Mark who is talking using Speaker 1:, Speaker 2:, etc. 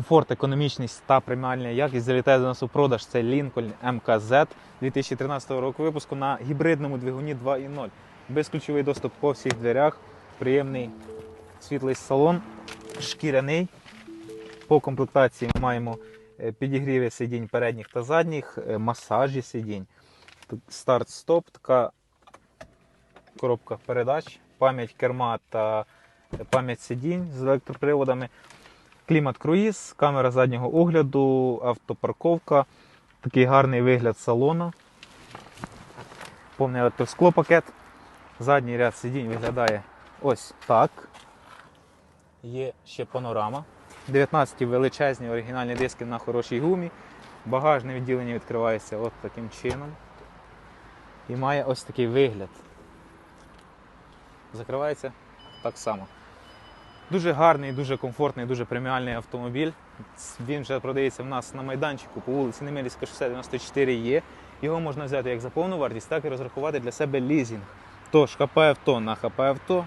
Speaker 1: Комфорт, економічність та преміальна якість залітає до нас у продаж. Це Lincoln MKZ 2013 року випуску на гібридному двигуні 2.0. Безключовий доступ по всіх дверях, приємний світлий салон, шкіряний. По комплектації ми маємо е, підігріви сидінь передніх та задніх, е, масажі сидінь, старт-стоп, така коробка передач, пам'ять керма та пам'ять сидінь з електроприводами. Клімат круїз, камера заднього огляду, автопарковка, такий гарний вигляд салона, повний електросклопакет. Задній ряд сидінь виглядає ось так. Є ще панорама. 19 величезні оригінальні диски на хорошій гумі. Багажне відділення відкривається от таким чином. І має ось такий вигляд. Закривається так само. Дуже гарний, дуже комфортний, дуже преміальний автомобіль. Він вже продається в нас на майданчику по вулиці Немирівська шосе 94 є. Його можна взяти як за повну вартість, так і розрахувати для себе лізінг. Тож ХП авто на ХП авто